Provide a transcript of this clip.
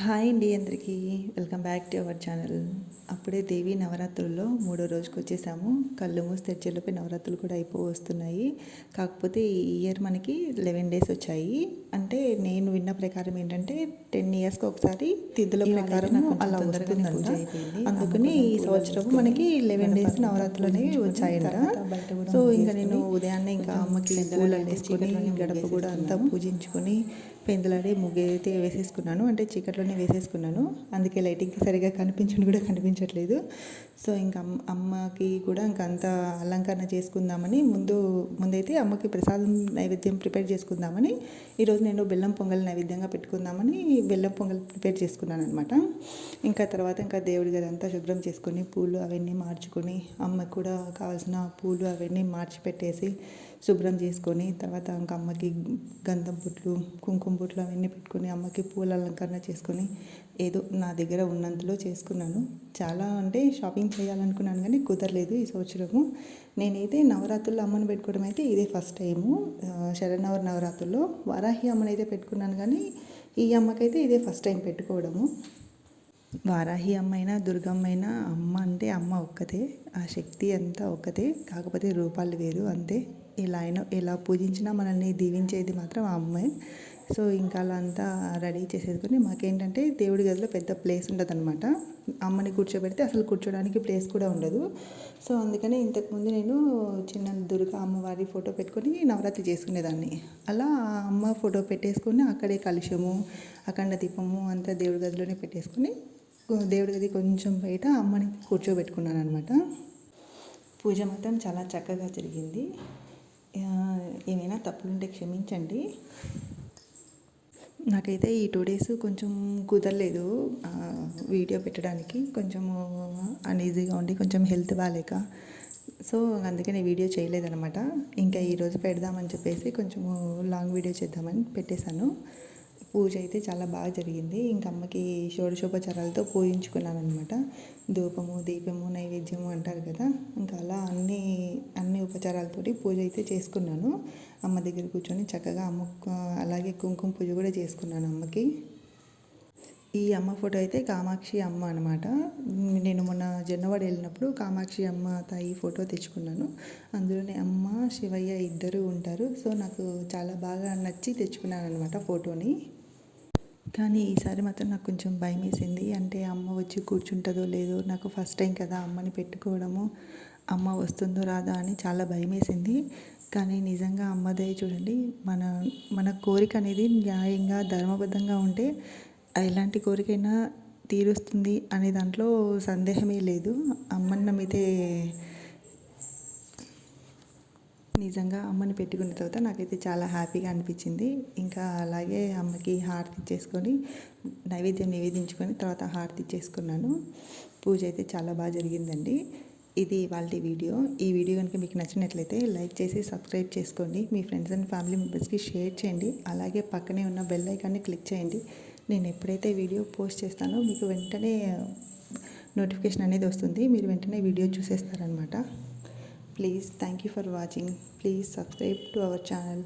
Hi అండి అందరికీ. Welcome back to our channel. అప్పుడే దేవి నవరాత్రుల్లో మూడో రోజుకి వచ్చేసాము. కళ్ళు మూసి తెచ్చేలోపే నవరాత్రులు కూడా అయిపో వస్తున్నాయి. కాకపోతే ఈ ఇయర్ మనకి లెవెన్ డేస్ వచ్చాయి. అంటే నేను విన్న ప్రకారం ఏంటంటే టెన్ ఇయర్స్కి ఒకసారి తిథుల ప్రకారం అలా వస్తుందంట. అందుకని ఈ సంవత్సరం మనకి లెవెన్ డేస్ నవరాత్రులు అనేవి వచ్చాయంట. సో ఇంకా నేను ఉదయాన్నే ఇంకా అమ్మకి పూలు వేసుకొని గడప కూడా అంతా పూజించుకొని పెందులాడే ముగ్గు అయితే వేసేసుకున్నాను. అంటే చీకట్లోనే వేసేసుకున్నాను. అందుకే లైటింగ్కి సరిగా కనిపించండి కూడా కనిపించట్లేదు. సో ఇంకా అమ్మకి కూడా ఇంకా అంత అలంకరణ చేసుకుందామని ముందు ముందైతే అమ్మకి ప్రసాదం నైవేద్యం ప్రిపేర్ చేసుకుందామని ఈరోజు నేను బెల్లం పొంగల్ నైవేద్యంగా పెట్టుకుందామని బెల్లం పొంగల్ ప్రిపేర్ చేసుకున్నాను అనమాట ఇంకా తర్వాత ఇంకా దేవుడి గది అంతా శుభ్రం చేసుకొని పూలు అవన్నీ మార్చుకొని అమ్మకి కూడా కావాల్సిన పూలు అవన్నీ మార్చి పెట్టేసి శుభ్రం చేసుకొని తర్వాత ఇంకా అమ్మకి గంధం బుట్లు కుంకుమ బుట్లు అవన్నీ పెట్టుకొని అమ్మకి పూల అలంకరణ చేసుకొని ఏదో నా దగ్గర ఉన్నంతలో చేసుకున్నాను. చాలా అంటే షాపింగ్ చేయాలనుకున్నాను కానీ కుదరలేదు ఈ సంవత్సరము. నేనైతే నవరాత్రుల్లో అమ్మను పెట్టుకోవడం అయితే ఇదే ఫస్ట్ టైము. శరణవర నవరాత్రుల్లో వారాహి అమ్మని అయితే పెట్టుకున్నాను కానీ ఈ అమ్మకైతే ఇదే ఫస్ట్ టైం పెట్టుకోవడము. వారాహి అమ్మైనా దుర్గమ్మైనా అమ్మ అంటే అమ్మ ఒక్కతే ఆ శక్తి అంతా ఒక్కతే కాకపోతే రూపాలు వేరు అంతే. ఎలా అయినా ఎలా పూజించినా మనల్ని దీవించేది మాత్రం ఆ అమ్మాయి సో ఇంకా అలా అంతా రెడీ చేసేసుకొని మాకేంటంటే దేవుడి గదిలో పెద్ద ప్లేస్ ఉండదు అనమాట అమ్మని కూర్చోబెడితే అసలు కూర్చోడానికి ప్లేస్ కూడా ఉండదు. సో అందుకని ఇంతకుముందు నేను చిన్న దుర్గా అమ్మవారి ఫోటో పెట్టుకొని నవరాత్రి చేసుకునేదాన్ని. అలా అమ్మ ఫోటో పెట్టేసుకొని అక్కడే కలుషము అఖండ దీపము అంతా దేవుడి గదిలోనే పెట్టేసుకొని దేవుడి గది కొంచెం బయట అమ్మని కూర్చోబెట్టుకున్నాను అనమాట పూజ మాత్రం చాలా చక్కగా జరిగింది. ఏమైనా తప్పులుంటే క్షమించండి. నాకైతే ఈ టూ డేస్ కొంచెం కుదరలేదు వీడియో పెట్టడానికి. కొంచెము అన్ఈజీగా ఉండి కొంచెం హెల్త్ బాగాలేక సో అందుకని వీడియో చేయలేదనమాట ఇంకా ఈరోజు పెడదామని చెప్పేసి కొంచెము లాంగ్ వీడియో చేద్దామని పెట్టేశాను. పూజ అయితే చాలా బాగా జరిగింది. ఇంక అమ్మకి షోడశోపచారాలతో పూజించుకున్నాను అనమాట ధూపము దీపము నైవేద్యము అంటారు కదా. ఇంకా అలా అన్ని అన్ని ఉపచారాలతోటి పూజ అయితే చేసుకున్నాను. అమ్మ దగ్గర కూర్చొని చక్కగా అమ్మ అలాగే కుంకుమ పూజ కూడా చేసుకున్నాను అమ్మకి. ఈ అమ్మ ఫోటో అయితే కామాక్షి అమ్మ అనమాట నేను మొన్న జొన్నవాడ వెళ్ళినప్పుడు కామాక్షి అమ్మ తాయి ఫోటో తెచ్చుకున్నాను. అందులోనే అమ్మ శివయ్య ఇద్దరు ఉంటారు. సో నాకు చాలా బాగా నచ్చి తెచ్చుకున్నాను అనమాట ఫోటోని. కానీ ఈసారి మాత్రం నాకు కొంచెం భయం వేసింది. అంటే అమ్మ వచ్చి కూర్చుంటుందో లేదో నాకు ఫస్ట్ టైం కదా అమ్మని పెట్టుకోవడము. అమ్మ వస్తుందో రాదా అని చాలా భయం వేసింది. కానీ నిజంగా అమ్మదే చూడండి మన మన కోరిక అనేది న్యాయంగా ధర్మబద్ధంగా ఉంటే ఎలాంటి కోరికైనా తీరుస్తుంది అనే దాంట్లో సందేహమే లేదు. అమ్మని నమ్మితే నిజంగా అమ్మని పెట్టుకున్న తర్వాత నాకైతే చాలా హ్యాపీగా అనిపించింది. ఇంకా అలాగే అమ్మకి హారతి చేసుకొని నైవేద్యం నివేదించుకొని తర్వాత హారతి చేసుకున్నాను పూజ అయితే చాలా బాగా జరిగిందండి. ఇది వాళ్ళ వీడియో. ఈ వీడియో కనుక మీకు నచ్చినట్లయితే లైక్ చేసి సబ్స్క్రైబ్ చేసుకోండి. మీ ఫ్రెండ్స్ అండ్ ఫ్యామిలీ మెంబర్స్కి షేర్ చేయండి. అలాగే పక్కనే ఉన్న బెల్ ఐకాన్ని క్లిక్ చేయండి. నేను ఎప్పుడైతే వీడియో పోస్ట్ చేస్తానో మీకు వెంటనే నోటిఫికేషన్ అనేది వస్తుంది. మీరు వెంటనే వీడియో చూసేస్తారనమాట Please thank you for watching. Please subscribe to our channel.